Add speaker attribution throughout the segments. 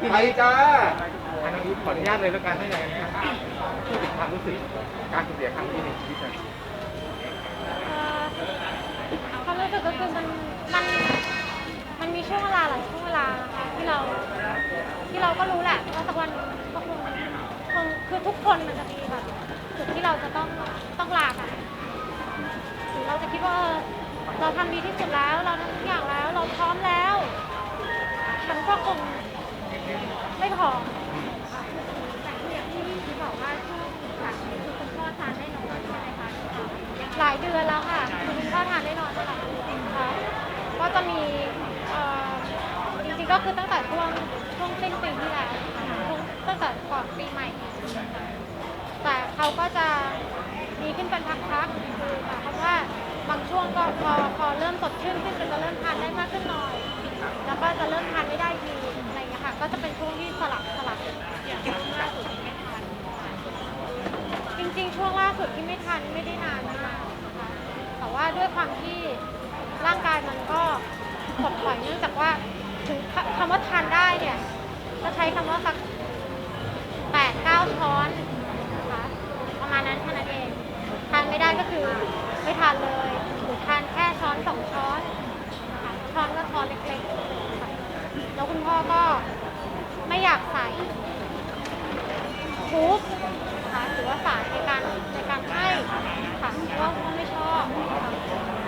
Speaker 1: ที
Speaker 2: ไป
Speaker 1: นี้
Speaker 2: จ้า
Speaker 1: อันนี้ขออนุญาตเลยแล้วกันให้ไหนะครับพูดถึงความรู้สึกการสูญเสียครั้งนี้ในชีวิตน่อย
Speaker 3: เอ่อความรู้สึกก็คือมันมันมันมีช่วงเวลาหลายช่วงเวลานะคะที่เรา ที่เราก็รู้แหละว่าสักวันก็คงคงคือทุกคนมันจะมีแบบจุดที่เราจะต้องต้องลากันหรือเราจะคิดว่าเออเราทำดีที่สุดแล้ว เราทำทุกอย่างแล้ว เราพร้อมแล้ว มันก็คง ไม่พอแต่ที่อย่างที่ที่บอกว่าช่วงหลังนี้คือคุณพ่อทานได้น้อยใช่ไหมคะหลายเดือนแล้วค่ะคือคุณพ่อทานได้นอนค่ะค่ะก็จะมีเอ่อจริงๆก็คือตั้งแต่ช่วงช่วงสิ้นปีที่แล้วค่ะช่วงตั้งแต่ก่อนปีใหม่ แต่เขาก็จะดีขึ้นเป็นพักๆคือหมายความว่าบางช่วงก็พอพอเริ่มสดชื่นขึ้นก็จะเริ่มทานได้มากขึ้นหน่อย แล้วก็จะเริ่มทานไม่ได้ที ก็จะเป็นช่วงที่สลับสลับอย่างช่วงล่าสุดที่ไม่ทานจริงๆ ช่วงล่าสุดที่ไม่ทันไม่ได้นานมากนะคะแต่ว่าด้วยความที่ร่างกายมันก็ปลดปล่อยเนื่องจากว่าถึงคำว่าทานได้เนี่ยจะใช้คำว่าสักแปดเก้าช้อนนะคะประมาณนั้นแค่นั้นเองทานไม่ได้ก็คือไม่ทานเลยหรือทานแค่ช้อนสองช้อนนะคะช้อนก็ช้อนเล็กๆค่ะแล้วคุณพ่อก็ ไม่อยากใส่ทุกนะคะหรือว่าสารในการในการให้ค่ะเพราะว่าเขาไม่ชอบค่ะ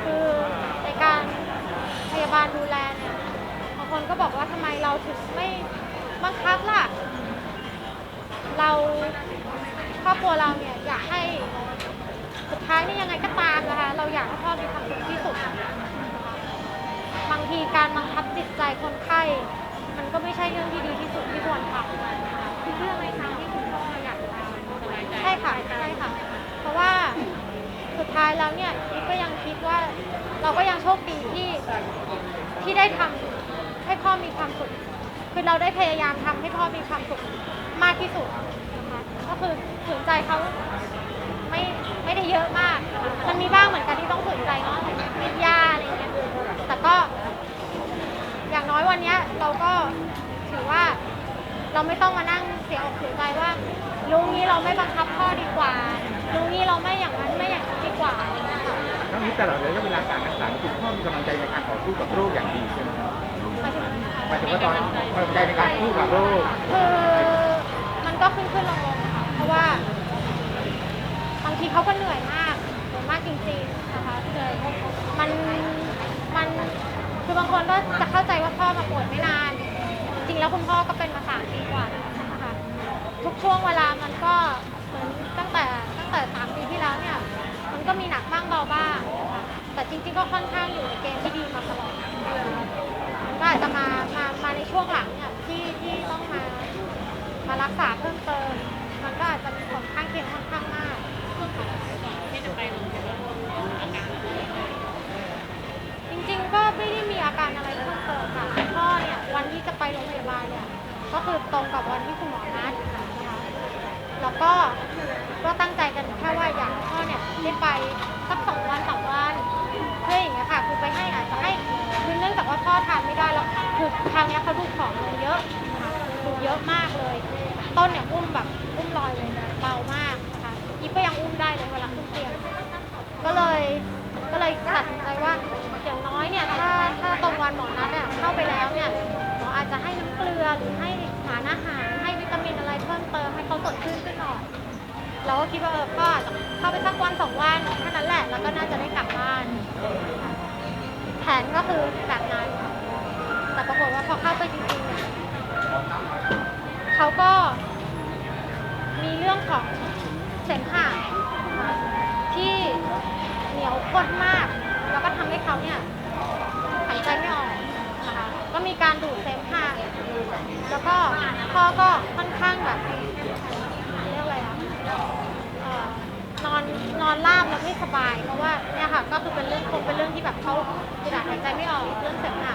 Speaker 3: คือในการพยาบาลดูแลเนี่ยบางคนก็บอกว่าทำไมเราถึงไม่บังคับล่ะ เราครอบครัวเราเนี่ยอยากให้สุดท้ายนี่ยังไงก็ตามนะคะ เราอยากให้พ่อมีความสุขที่สุด บางทีการบังคับจิตใจคนไข้ ก็ไม่ใช่เรื่องที่ดีที่สุดที่ควรทำคือเรื่องอะไรคะที่คุณพ่ออยากทำใช่ค่ะใช่ค่ะ เพราะว่าสุดท้ายแล้วเนี่ยอีฟก็ยังคิดว่าเราก็ยังโชคดีที่ที่ได้ทำให้พ่อมีความสุข คือเราได้พยายามทำให้พ่อมีความสุขมากที่สุดนะคะก็คือฝืนใจเขาไม่ไม่ได้เยอะมาก มันมีบ้างเหมือนกันที่ต้องฝืนใจเนาะวิทยาอะไรเงี้ยแต่ก็ น้อยวันนี้เราก็ถือว่าเราไม่ต้องมานั่งเสียอกเสียใจว่าลุงนี้เราไม่บังคับพ่อดีกว่าลุงนี้เราไม่อย่างนั้นไม่อย่างนี้ดีกว่าอะไรเงี้ยค่ะ
Speaker 1: ทั้งนี้ตลอดระยะเวลาการรักษาคุณพ่อมีกำลังใจในการต่อสู้กับโรคอย่างดีใช่ไหมครับ
Speaker 3: หมายถึงอะไรนะคะ
Speaker 1: หมายถึงว่าตอนกำลังใจในการสู้กับโรค
Speaker 3: คือมันก็ขึ้นขึ้นลงลงๆค่ะเพราะว่าบางทีเขาก็เหนื่อยมากเหนื่อยมากจริงๆนะคะเหนื่อยมันมัน คือบางคนก็จะเข้าใจว่าพ่อมาป่วยไม่นาน จริงแล้วคุณพ่อก็เป็นมาสามปีกว่าแล้วนะคะทุกช่วงเวลามันก็เหมือนตั้งแต่ตั้งแต่สามปีที่แล้วเนี่ย มันก็มีหนักบ้างเบาบ้างนะคะแต่จริง ๆ ก็ค่อนข้างอยู่ในเกณฑ์ที่ดีมาตลอดมันก็อาจจะมามามาในช่วงหลังเนี่ยที่ที่ต้องมามารักษาเพิ่มเติม มันก็อาจจะมีผลข้างเคียงค่อนข้างมากที่จะไปโรงพยาบาลอาการจริงๆก็ไม่ได้มี อาการอะไรเพิ่มเติมค่ะพ่อเนี่ยวันที่จะไปโรงพยาบาลเนี่ยก็คือตรงกับวันที่คุณหมอนัดนะคะแล้วก็ก็ตั้งใจกันแค่ว่าอยากให้พ่อเนี่ยได้ไปสักสองวันสามวันเพื่ออย่างเงี้ยค่ะคือไปให้อาจจะให้คือเนื่องจากว่าพ่อทานไม่ได้แล้วคือคราวเนี้ยเขาดูของลงเยอะนะคะดูเยอะมากเลย ต้นเนี่ยอุ้มแบบอุ้มลอยเลยเบามากนะคะอีฟก็ยังอุ้มได้เลยเวลาขึ้นเตียงก็เลยก็เลยตัดสินใจว่า อย่างน้อยเนี่ยถ้าถ้าตรงวันหมอนัดเนี่ยเข้าไปแล้วเนี่ยหมออาจจะให้น้ำเกลือหรือให้สารอาหารให้วิตามินอะไรเพิ่มเติมให้เขาสดชื่นขึ้นหน่อยเราก็คิดว่าเออก็อาจจะเข้าไปสักวันสองวันแค่นั้นแหละแล้วก็น่าจะได้กลับบ้าน แผนก็คือแบบนั้น แต่ปรากฏว่าพอเข้าไปจริงๆเนี่ยเขาก็มีเรื่องของเสมหะนะคะที่เหนียวข้นมาก แล้วก็ทำให้เขาเนี่ยหายใจไม่ออกนะคะก็มีการดูดเสมหะแล้วก็พ่อก็ค่อนข้างแบบเรียกอะไรอะเอ่อนอนนอนราบแล้วไม่สบายเพราะว่าเนี่ยค่ะก็คือเป็นเรื่องคงเป็นเรื่องที่แบบเขาขนาดหายใจไม่ออกเรื่องเสมหะ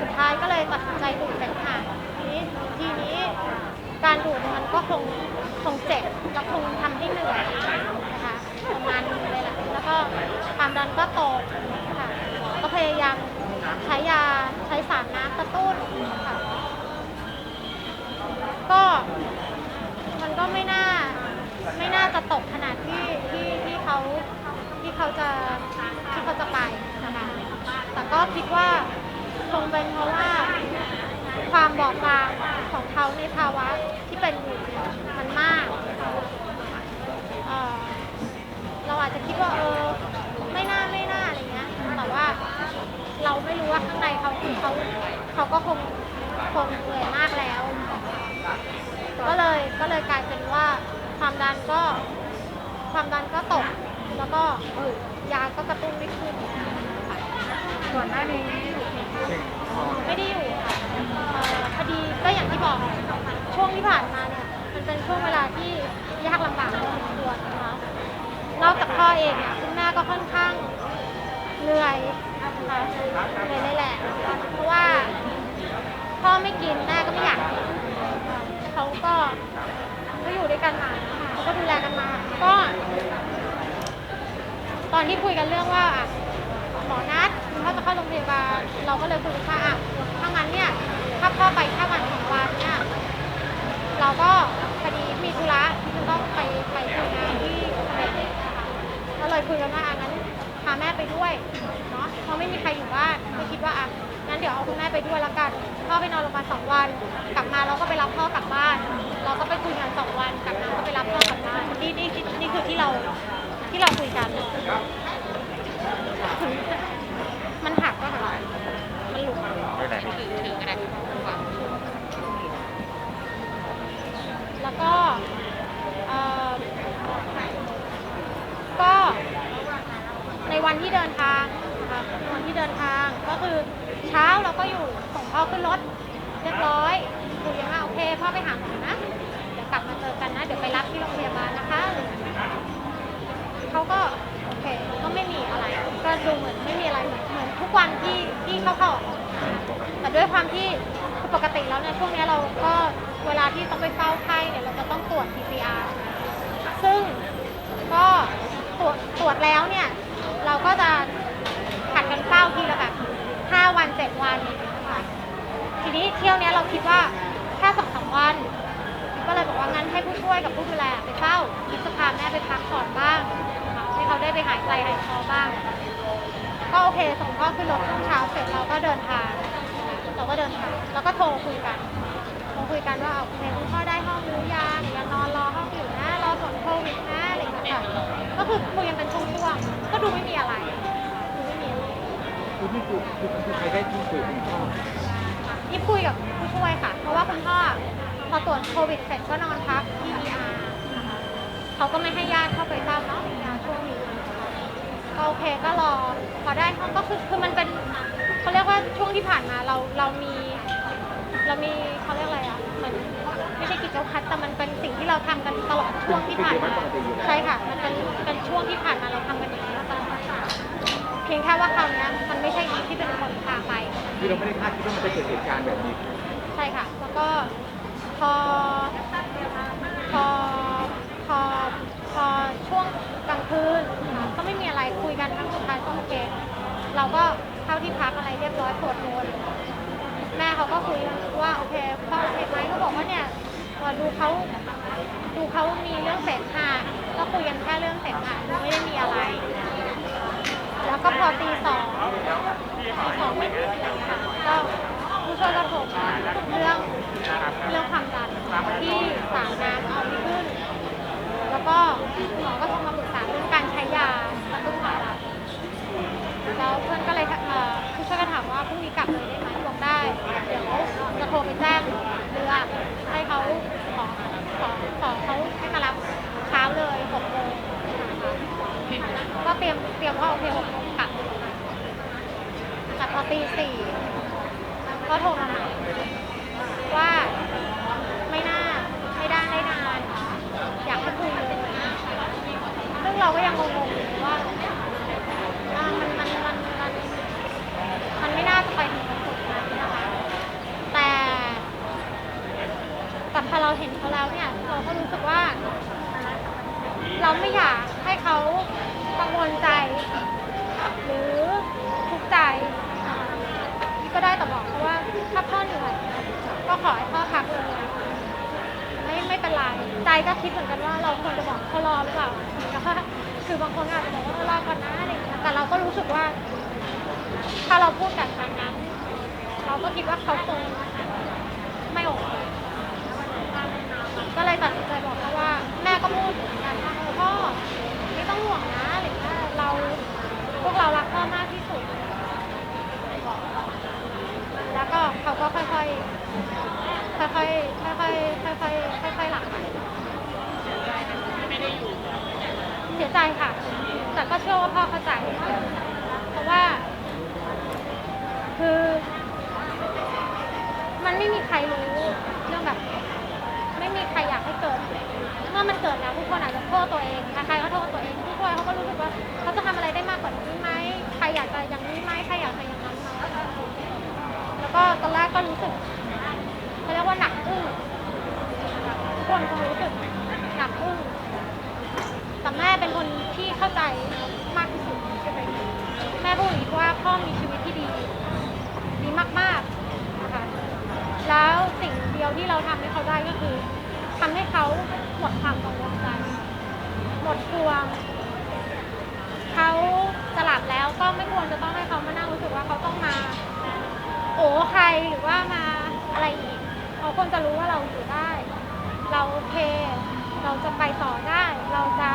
Speaker 3: สุดท้ายก็เลยตัดสินใจดูดเสมหะทีนี้ทีนี้การดูดมันก็คงคงเจ็บแล้วคงทำให้เหนื่อยนะคะประมาณนึงเลยแหละแล้วก็ ความดันก็ตกค่ะก็พยายามใช้ยาใช้สารน้ำกระตุ้นค่ะ ก็มันก็ไม่น่าไม่น่าจะตกขนาดที่ที่ที่เขาที่เขาจะที่เขาจะไปนะคะแต่ก็คิดว่าคงเป็นเพราะว่าความบอบบางของเขาในภาวะที่เป็นอยู่มันมาก เราอาจจะคิดว่าเออไม่น่าไม่น่าอะไรเงี้ยแต่ว่าเรา ไม่รู้ว่าข้างในเขาคือเขาเขาก็คงคงเหนื่อยมากแล้ว ก็เลยก็เลยกลายเป็นว่า ความดันก็ ความดันก็ตก แล้วก็เออยาก็กระตุ้นไม่ขึ้น
Speaker 2: ก่อนหน้านี้
Speaker 3: ไม่ได้อยู่ค่ะพอดีก็อย่างที่บอกช่วงที่ผ่านมาเนี่ย มันเป็นช่วงเวลาที่ยากลำบากพอสมควรนะคะนอกจากพ่อเองเนี่ยคุณแม่ก็ค่อนข้างเหนื่อย คะเหนื่อยเลยแหละ เพราะว่าพ่อไม่กินแม่ก็ไม่อยากกินเขาก็ก็อยู่ด้วยกันมาเขาก็ดูแลกันมา ก็ ตอนที่คุยกันเรื่องว่าอะหมอนัดคุณพ่อจะเข้าโรงพยาบาลเราก็เลยคุยกันว่าอะถ้างั้นเนี่ย ถ้าพ่อไปแค่วันสองวันเนี่ยเราก็พอดีมีธุระที่จะต้องไปไปทำงานที่อเมริกาค่ะก็เลยคุยกันว่าอะาแม่ไปด้วยเนาะเพราะไม่มีใครอยู่บ้านก็คิดว่าอะงั้นเดี๋ยวเอาคุณแม่ไปด้วยแล้วกันพ่อไปนอนโรงพยาบาลสองวัน กลับมาเราก็ไปรับพ่อกลับบ้าน เราก็ไปคุยกันสองวันกลับมาก็ไปรับพ่อกลับบ้านนี่นี่นี่นี่คือที่เราที่เราคุยกัน วันที่เดินทางนะคะวันที่เดินทางก็คือเช้าเราก็อยู่ส่งพ่อขึ้นรถเรียบร้อยคุยกันว่าโอเคพ่อไปหาหมอนะเดี๋ยวกลับมาเจอกันนะเดี๋ยวไปรับที่โรงพยาบาลนะคะเขาก็โอเคก็ไม่มีอะไร ก็ดูเหมือนไม่มีอะไรเหมือนเหมือนทุกวันที่ที่เขาเข้าออกแต่ด้วยความที่ปกติแล้วเนี่ยช่วงนี้เราก็เวลาที่ต้องไปเฝ้าไข้เนี่ยเราจะต้องตรวจ PCR ซึ่งก็ตรวจตรวจแล้วเนี่ย เราก็จะผัดกันเฝ้าทีละแบบ5วัน7วันค่ะทีนี้เที่ยวเนี้ยเราคิดว่าแค่สองสามวัน ก็เลยบอกว่างั้นให้ผู้ช่วยกับผู้ดูแลไปเฝ้าคิดจะพาแม่ไปพักผ่อนบ้างนะคะให้เขาได้ไปหายใจหายคอบ้าง ก็โอเคส่งพ่อขึ้นรถช่วงเช้าเสร็จเราก็เดินทางเราก็เดินทางแล้วก็โทรคุยกันโทรคุยกันว่าเอาโอเคคุณพ่อได้ห้องหรือยังยังนอนรอห้องอยู่นะรอผลโควิดนะอะไร ค่ะก็คือคุยกันเป็นช่วงๆก็ดูไม่มีอะไรดูไม่มีอะไร
Speaker 1: คือพี่คือคือคือใครได้ที่คุยกับคุณพ่อ
Speaker 3: นี่คุยกับผู้ช่วยค่ะ เพราะว่าคุณพ่อพอตรวจโควิดเสร็จก็นอนพักที่ ER นะคะเขาก็ไม่ให้ญาติเข้าไปเฝ้าเนาะยาช่วงนี้นะคะก็โอเคก็รอพอได้ห้องก็คือคือมันเป็นเขาเรียกว่าช่วงที่ผ่านมาเราเรามี เรามีเขาเรียกอะไรอะมัน ไม่ใช่กิจวัตรแต่มันเป็นสิ่งที่เราทำกันตลอดช่วงที่ผ่านมาใช่ค่ะมันเป็นเป็นช่วงที่ผ่านมาเราทำกันอย่างนี้มาตลอดเพียงแค่ว่าคราวเนี้ยมันไม่ใช่อีฟที่เป็นคนพาไป
Speaker 1: คือเราไม่ได้คาดคิดว่ามันจะเกิดเหตุการณ์แบบนี้
Speaker 3: ใช่ค่ะ แล้วก็พอพอพอพอช่วงกลางคืนค่ะก็ไม่มีอะไรคุยกันครั้งสุดท้ายก็โอเค เราก็เข้าที่พักอะไรเรียบร้อยสวดมนต์แม่เขาก็คุยว่าโอเคพ่อโอเคไหมก็บอกว่าเนี่ย เอ่อดูเขาดูเขามีเรื่องเสพหะก็คุยกันแค่เรื่องเสพหะดูไม่ได้มีอะไร แล้วก็พอตีสองตีสองไม่ถึงค่ะก็ผู้ช่วยก็โทรมาเรื่องเรื่องความดันที่สารน้ำเอาไม่ขึ้น แล้วก็หมอก็โทรมาปรึกษาเรื่องการใช้ยากระตุ้นความดันแล้วเพื่อนก็เลยผู้ช่วยก็ถามว่าพรุ่งนี้กลับเลยได้ไหมบอกได้เดี๋ยวจะโทรไปแจ้งเรือ ให้เขาขอขอขอเขาให้มารับเช้าเลยหกโมงนะคะก็เตรียมเตรียมว่าโอเคหกโมงกลับแต่พอตีสี่ก็โทรมาว่าไม่น่าไม่ได้ได้นาน อยากให้คุยเลยซึ่งเราก็ยังงงๆอยู่ว่าอ่ามันมันมันมันมันไม่น่าจะไปถึงจุดนั้นนะคะ แต่แต่พอเราเห็นเขาแล้วเนี่ย เราก็รู้สึกว่า เราไม่อยากให้เขากังวลใจ หรือทุกข์ใจนะคะนี่ก็ได้แต่บอกเขาว่าถ้าพ่อเหนื่อยก็ขอให้พ่อพักเลยไม่ไม่เป็นไรใจก็คิดเหมือนกันว่าเราควรจะบอกเขารอหรือเปล่าแต่ว่าคือบางคนอาจจะบอกว่าเออรอก่อนนะอะไรอย่างเงี้ยแต่เราก็รู้สึกว่า ถ้าเราพูดแบบนั้น เราก็คิดว่าเขาคงไม่โอเคก็เลยตัดสินใจบอกเขาว่า แม่ก็พูดเหมือนกันว่าเออพ่อไม่ต้องห่วงนะอะไรอย่างเงี้ยเราพวกเรารักพ่อมากที่สุด แล้วก็เขาก็ค่อยๆ ค่อยๆ ค่อยๆ ค่อยๆ ค่อยๆ ค่อยๆหลับไปเสียใจค่ะ แต่ก็เชื่อว่าพ่อเข้าใจ เพราะว่า คือ มันไม่มีใครรู้เรื่องแบบนี้ไม่มีใครอยากให้เกิด เมื่อมันเกิดแล้วทุกคนอาจจะโทษตัวเองใครๆก็โทษตัวเองทุกคนเขาก็รู้สึกว่าเขาจะทำอะไรได้มากกว่านี้ไหมใครอยากจะอย่างนี้ไหมใครอยากจะอย่างนั้นไหมแล้ว ก็ตอนแรกก็รู้สึกเขาเรียกว่าหนักอึ้งทุกคนคงรู้สึกหนักอึ้งแต่แม่เป็นคนที่เข้าใจมากที่สุดแม่พูดอีกว่าพ่อมีชีวิตที่ดี ดีมากๆนะคะแล้วสิ่งเดียวที่เราทำให้เขาได้ก็คือทำให้เขาหมดความกังวลใจหมดห่วงเขาจะหลับแล้วก็ไม่ควรจะต้องให้เขามานั่งรู้สึกว่าเขาต้องมา โอ้ใครหรือว่ามาอะไรอีกเขาควรจะรู้ว่าเราอยู่ได้ เราโอเค เราจะไปต่อได้ เราจะ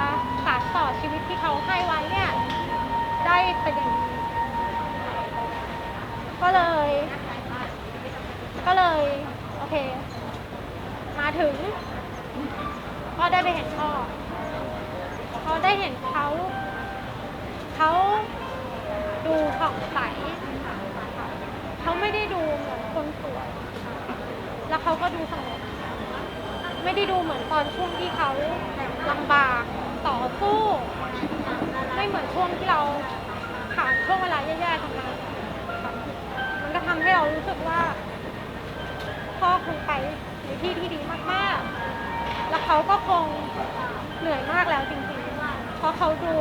Speaker 3: สานต่อชีวิตที่เขาให้ไว้เนี่ย ได้เป็นอย่างดีก็เลย ก็เลย โอเค มาถึง ก็ได้ไปเห็นพ่อเขาได้เห็นเขาดูผ่องใสเขาไม่ได้ดูเหมือนคนป่วย แล้วเขา ก็ดูสงบไม่ได้ดูเหมือนตอนช่วงที่เขาลำบากต่อสู้ ไม่เหมือนช่วงที่เราผ่านช่วงเวลาแย่ๆทำมาค่ะมันก็ทำให้เรารู้สึกว่า พ่อคงไปในที่ที่ดีมากๆ แล้วเขาก็คงเหนื่อยมากแล้วจริงๆ เพราะเขาดู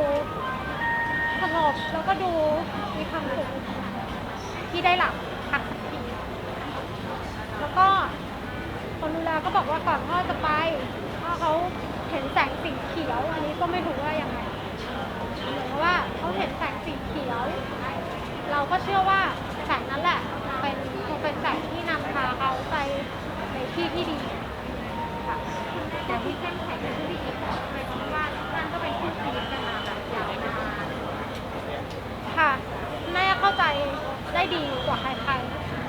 Speaker 3: สงบแล้วก็ดูมีความสุขที่ได้หลับพักสักทีแล้วก็ คนดูแลก็บอกว่าก่อนพ่อจะไปพ่อเขาเห็นแสงสีเขียว อันนี้ก็ไม่รู้ว่ายังไงเหมือนกับว่าเขาเห็นแสงสีเขียว เราก็เชื่อว่าแสงนั้นแหละเป็นคงเป็นแสงที่นำพาเขาไปในที่ที่ดีค่ะ
Speaker 2: แต่ที่เข้มแข็งในที่ดีหมายความว่าท่านก็เป็นคู่ชีวิตกันมาแบบยาวนาน
Speaker 3: ค่ะแม่เข้าใจได้ดีกว่าใคร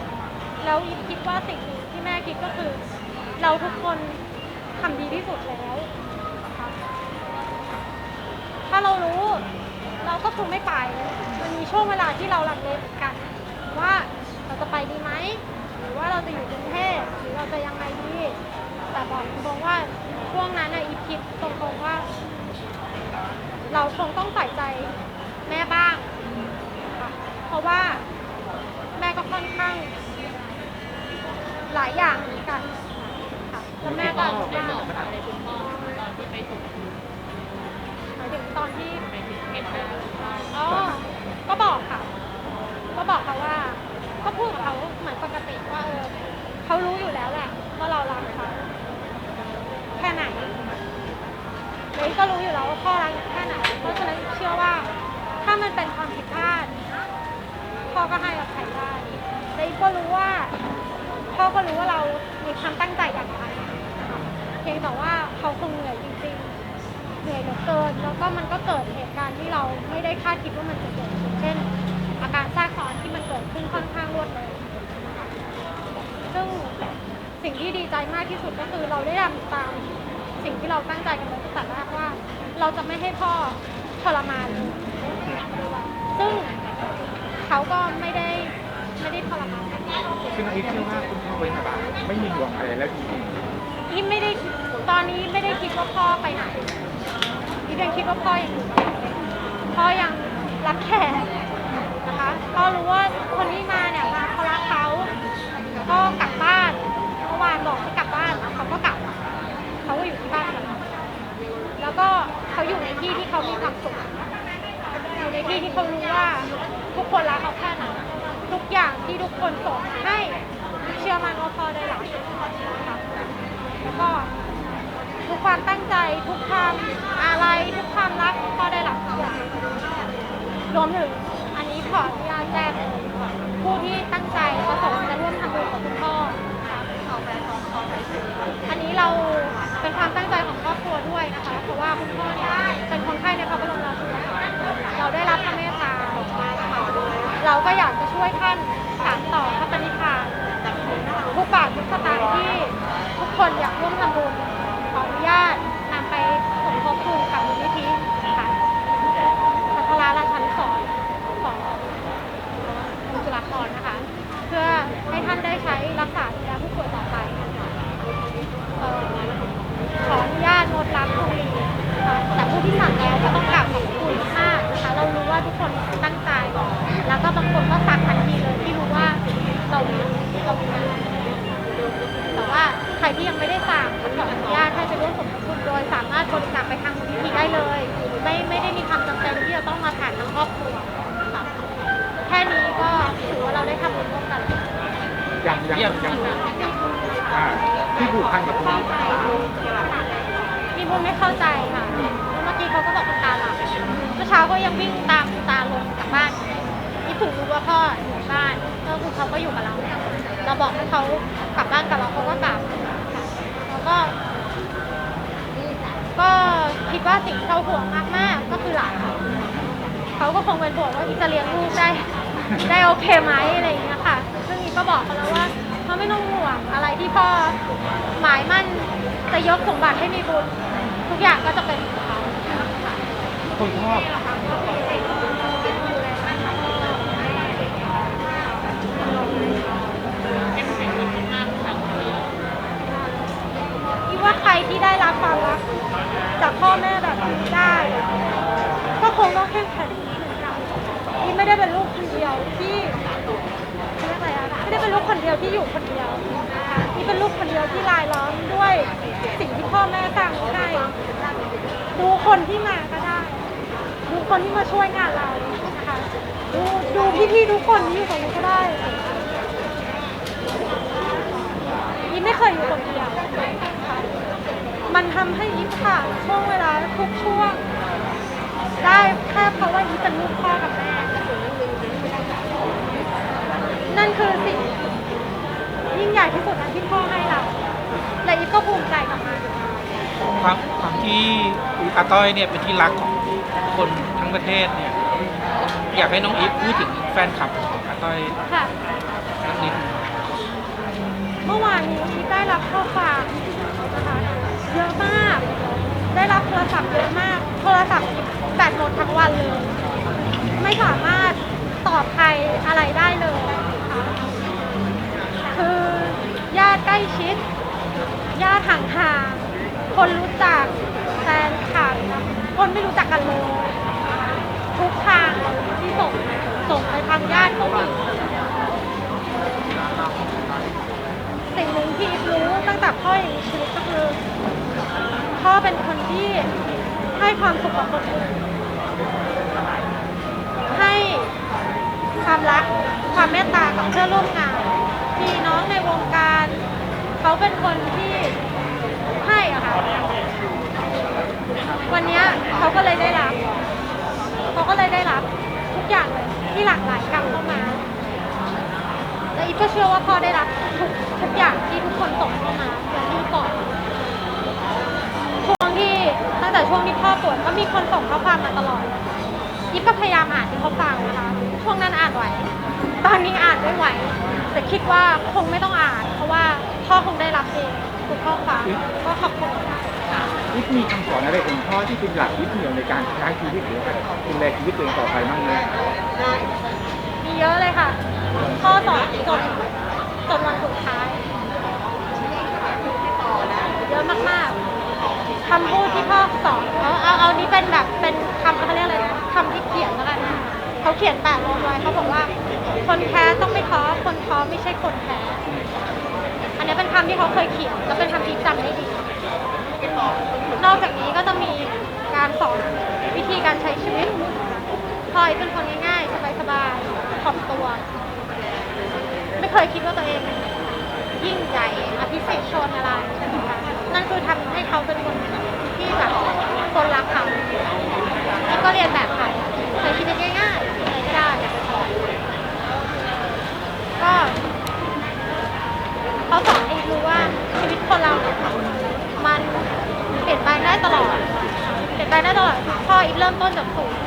Speaker 3: ๆแล้วยิปคิดว่าสิ่งหนึ่งที่แม่คิดก็คือ เราทุกคนทำดีที่สุดแล้วนะคะถ้าเรารู้เราก็คงไม่ไป มันมีช่วงเวลาที่เราลังเลเหมือนกัน ว่าเราจะไปดีไหม หรือว่าเราจะอยู่กรุงเทพหรือเราจะยังไงดี แต่บอกตรงๆว่าช่วงนั้นน่ะอีคิดตรงๆว่า เราคงต้องใส่ใจแม่บ้างค่ะเพราะว่าแม่ก็ค่อนข้างหลายอย่างเหมือนกัน แล้วแม่ก็บอกว่าหมายถึงตอนที่อ๋อ ก็บอกค่ะ ก็บอกเขาว่า ก็พูดกับเขาเหมือนปกติว่าเออเขารู้อยู่แล้วแหละว่าเรารักเขาแค่ไหนเฮ้ยก็รู้อยู่แล้วว่าพ่อรักแค่ไหน เพราะฉะนั้นเชื่อว่า ถ้ามันเป็นความผิดพลาดพ่อก็ให้อภัยได้แต่อีกก็รู้ว่าพ่อก็รู้ว่าเรามีความตั้งใจอย่างไร เพียงแต่ว่าเขาคงเหนื่อยจริงๆเหนื่อยเหลือเกิน แล้วก็มันก็เกิดเหตุการณ์ที่เราไม่ได้คาดคิดว่ามันจะเกิดขึ้นเช่น อาการแทรกซ้อนที่มันเกิดขึ้นค่อนข้างรวดเร็วซึ่งสิ่งที่ดีใจมากที่สุดก็คือเราได้ทำตามสิ่งที่เราตั้งใจกันไว้ตั้งแต่แรกว่า เราจะไม่ให้พ่อทรมานเลยซึ่งเขาก็ไม่ได้ไม่ได้ทรมาน
Speaker 1: ซึ่งไอ้เชื่อว่าคุณพ่อเป็นแบบไม่มีห่วงอะไรแล้วจริง
Speaker 3: อีไม่ได้ ตอนนี้ไม่ได้คิดว่าพ่อไปไหนอียังคิดว่าพ่อยังอยู่พ่อยังรับแขกนะคะพ่อรู้ว่าคนที่มาเนี่ยมาเขารักเขาก็กลับบ้านเมื่อวานบอกให้กลับบ้านเขาก็กลับเขาก็อยู่ที่บ้านแล้วก็เขาอยู่ในที่ที่เขามีความสุขอยู่ในที่ที่เขารู้ว่าทุกคนรักเขาแค่ไหนทุกอย่างที่ทุกคนส่งให้เชื่อมันว่าพ่อได้รับนะคะแล้วก็ ความตั้งใจทุกความอะไรทุกความรักพ่อได้รับทุกอย่างรวมถึงอันนี้ขออนุญาตแจ้งผู้ที่ตั้งใจประสงค์จะร่วมทำบุญกับคุณพ่อนะคะอันนี้เราเป็นความตั้งใจของครอบครัวด้วยนะคะเพราะว่าคุณพ่อเนี่ยเป็นคนไข้ในพระบรมราชูปถัมภ์เราได้รับพระเมตตาเราก็อยากจะช่วยท่านสานต่อพระปณิธานทุกบาททุกสตางค์ที่ทุกคนอยากร่วมทำบุญขออนุญาตนำไปสมทบทุนกับมูลนิธิค่ะสังฆราชราชันสอนของบุจุฬาภรณ์นะคะ เพื่อ ให้ท่านได้ใช้รักษา ย่างอย่างอย่างอ่าที่
Speaker 1: ผูกพันกับคุณพ่อ
Speaker 3: มีบุญไม่เข้าใจค่ะ เมื่อกี้เขาก็บอกคุณตาหลับเมื่อเช้าก็ยังวิ่งตามคุณตาลงจากบ้านนี่ถึงรู้ว่าพ่ออยู่บ้านก็คือเขาก็อยู่กับเรา เราบอกให้เขากลับบ้านกับเราเขาก็กลับค่ะแล้วก็ ก็คิดว่าสิ่งที่เราห่วงมากๆก็คือหลานเขาก็คงเป็นห่วงว่าอีจะเลี้ยงลูกได้ ได้โอเคไหมอะไรอย่างเงี้ยค่ะ ก็บอกเขาแล้วว่าเขาไม่ต้องห่วงอะไรที่พ่อหมายมั่นจะยกสมบัติให้มีบุญทุกอย่างก็จะเป็นของเขาค่ะ
Speaker 1: คุณพ่อ
Speaker 3: คิดว่าใครที่ได้รับความรักจากพ่อแม่แบบนี้ได้ ก็คงต้องเข้มแข็งเหมือนกันนี่ไม่ได้เป็นลูกคนเดียวที่เรียกอะไรอะไม่ได้ เดียวที่อยู่คนเดียวนี่เป็นลูกคนเดียวที่ลายล้อมด้วยสิ่งที่พ่อแม่สร้างให้ดูคนที่มาก็ได้ ดูคนที่มาช่วยงานเรานะคะดูดูพี่ๆทุกคนที่อยู่ตรงนี้ก็ได้ยิปไม่เคยอยู่คนเดียวมันทำให้ยิปผ่านช่วงเวลาทุกช่วง ได้แค่เพราะว่ายิปเป็นลูกพ่อกับแม่นั่นคือสิ่ง ยิ่งใหญ่ที่สุดนะที่พ่อให้เรา และยิปก็ภูมิใจกับมัน
Speaker 4: ความความที่อาต้อยเนี่ยเป็นที่รักของคนทั้งประเทศเนี่ย อยากให้น้องอีฟพูดถึงแฟนคลับของอาต้อย
Speaker 3: ค่ะ
Speaker 4: สักนิด
Speaker 3: เมื่อวานนี้ที่ได้รับข้อความนะคะเยอะมาก ได้รับโทรศัพท์เยอะมาก โทรศัพท์แบตหมดทั้งวันเลย ไม่สามารถตอบใครอะไรได้เลย ใกล้ชิด ญาติห่างๆ คนรู้จักแฟนคลับคนไม่รู้จักกันเลย ทุกทางที่ส่งส่งไปทางญาติก็มีสิ่งหนึ่งที่รู้ตั้งแต่พ่อยังมีชีวิตก็คือพ่อเป็นคนที่ให้ความสุขกับคนอื่นให้ความรักความเมตตากับเพื่อนร่วมงาน พี่น้องในวงการ เขาเป็นคนที่ให้อะค่ะ วันเนี้ยเขาก็เลยได้รับ เขาก็เลยได้รับทุกอย่างเลยที่หลากหลายกรรมเข้ามา และอีฟก็เชื่อว่าพ่อได้รับทุกทุกอย่างที่ทุกคนส่งเข้ามาอย่างที่ก่อนช่วงที่ตั้งแต่ช่วงที่พ่อป่วยก็มีคนส่งข้อความมาตลอดอีฟก็พยายามอ่านที่เขาฟังนะคะ ช่วงนั้นอ่านไหว ตอนนี้อ่านไม่ไหว แต่คิดว่าคงไม่ต้องอ่าน เพราะว่าพ่อคงได้รับเองทุกข้อความก็ขอบคุณค่ะ
Speaker 1: วิทมีคำสอนอะไรของพ่อที่เป็นหลักยึดเหนี่ยวในการใช้ชีวิตหรือการดูแลชีวิตตัวเองต่อไปบ้างไหม
Speaker 3: มีเยอะเลยค่ะ พ่อสอนจนจนวันสุดท้ายเยอะมากๆคำพูดที่พ่อสอนเอาเอาเอานี้เป็นแบบเป็นคำเขาเรียกอะไรนะคำที่เขียนแล้วกันนะเขาเขียนแปะลงไว้เขาบอกว่า คนแพ้ต้องไม่ท้อคนท้อไม่ใช่คนแพ้ อันนี้เป็นคำที่เขาเคยเขียนแล้วเป็นคำที่จำได้ดี นอกจากนี้ก็จะมีการสอนวิธีการใช้ชีวิตพลอยเป็นคนง่ายๆ สบายๆถ่อมตัว ไม่เคยคิดว่าตัวเอง ยิ่งใหญ่อภิเษกชนอะไรนะคะนั่นคือทำให้เขาเป็นคนที่แบบคนรักเขาแล้วก็เรียนแบบเขาใช้ชีวิตง่ายๆ เขาสอนให้รู้ว่าชีวิตคนเราเนี่ยมันเปลี่ยนแปลงได้ตลอด เปลี่ยนแปลงได้ตลอดพ่ออีกเริ่มต้นจากศูนย์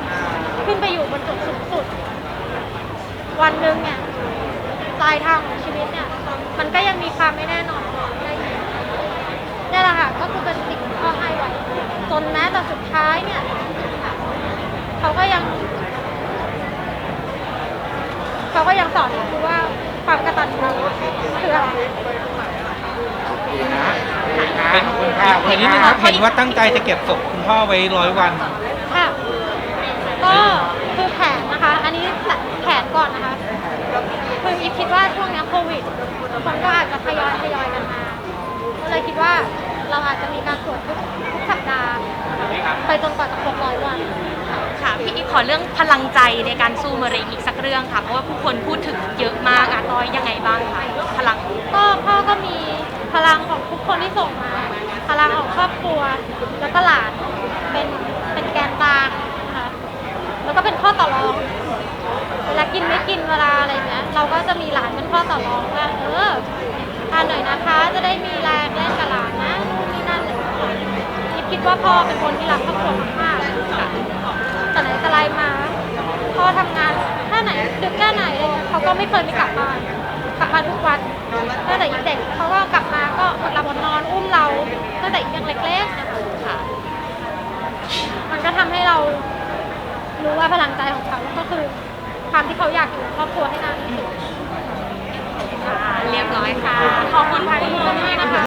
Speaker 3: ขึ้นไปอยู่บนจุดสูงสุด วันหนึ่งเนี่ยปลายทางของชีวิตเนี่ยมันก็ยังมีความไม่แน่นอนอะไรอย่างเงี้ยนี่แหละค่ะก็คือเป็นสิ่งที่พ่อให้ไว้จนแม้แต่สุดท้ายเนี่ยเขาก็ยัง เขาก็ยังสอนคือว่า ความกตัญญูคืออะไร
Speaker 1: เคนะโอเคนะ
Speaker 4: เป็น
Speaker 1: ขอบคุณค่ะ
Speaker 4: เห็นนิดนึงครับเห็นว่าตั้งใจจะเก็บศพคุณพ่อไว้ร้อยวัน
Speaker 3: ค่ะก็คือแผนนะคะ อันนี้แผนก่อนนะคะคืออีฟคิดว่าช่วงเนี้ยโควิดคนก็อาจจะทยอยทยอยกันมาก็เลยคิดว่าเราอาจจะมีการตรวจทุกทุกสัปดาห์ไปจนกว่าจะครบร้อยวัน
Speaker 5: ค่ะ พี่อีขอเรื่องพลังใจในการสู้มะเร็งอีกสักเรื่องค่ะ เพราะว่าผู้คนพูดถึงเยอะมากอาต้อยยังไงบ้างคะพลัง
Speaker 3: ก็พ่อก็มีพลังของทุกคนที่ส่งมา พลังของครอบครัว แล้วก็หลานเป็นเป็นแกนกลางนะคะแล้วก็เป็นข้อต่อรอง เวลากินไม่กินเวลาอะไรเงี้ยเราก็จะมีหลานเป็นข้อต่อรองว่าเออทานหน่อยนะคะ จะได้มีแรงเล่นกับหลานนะนู่นนี่นั่นเลยนี่คิดว่าพ่อเป็นคนที่รักครอบครัวมากๆค่ะ แต่ไหนแต่ไรมาพ่อทำงานแค่ไหนดึกแค่ไหนอะไรเงี้ยเขาก็ไม่เคยไม่กลับบ้านกลับมาทุกวันตั้งแต่ยังเด็กเขาก็กลับมาก็หลับนอนอุ้มเราตั้งแต่ยังเล็กๆนะคะค่ะ มันก็ทำให้เรารู้ว่าพลังใจของเขาก็คือความที่เขาอยากอยู่กับครอบครัวให้นานที่สุด
Speaker 5: เรียบร้อยค่ะ ขอบคุณค่ะพี่โมด้วยนะคะ